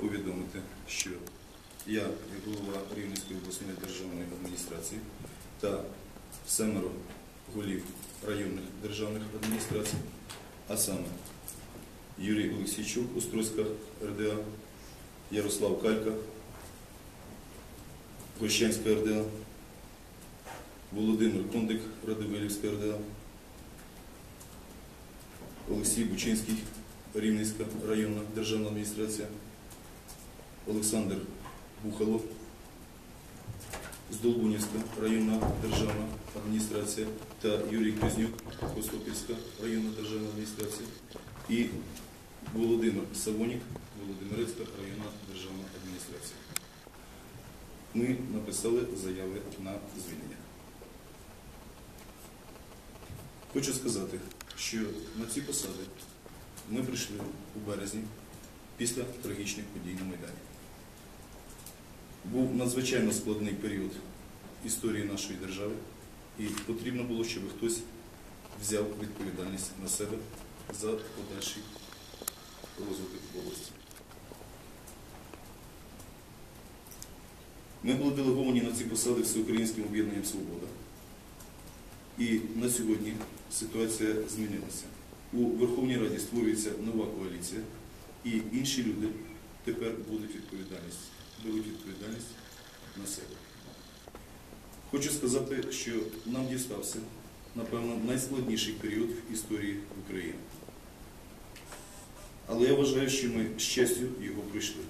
повідомити, що я, як голова Рівненської обласної державної адміністрації та семеро голів районних державних адміністрацій, а саме Юрій Олексійчук, Острозька РДА, Ярослав Калька, Гощанська РДА, Володимир Кондик, Радивилівська РДА, Олексій Бучинський, Рівненська районна державна адміністрація, Олександр Бухалов, Здолбунівська районна державна адміністрація та Юрій Кузнюк, Костопільська районна державна адміністрація і Володимир Савонік, Володимирецька районна державна адміністрація. Ми написали заяви на звільнення. Хочу сказати, що на ці посади ми прийшли у березні після трагічних подій на Майдані. Був надзвичайно складний період історії нашої держави, і потрібно було, щоб хтось взяв відповідальність на себе за подальший розвиток області. Ми були делеговані на ці посади Всеукраїнським об'єднанням Свобода. І на сьогодні ситуація змінилася. У Верховній Раді створюється нова коаліція, і інші люди тепер будуть відповідальність, беруть відповідальність на себе. Хочу сказати, що нам дістався, напевно, найскладніший період в історії України. Але я вважаю, що ми з честю його пройшли.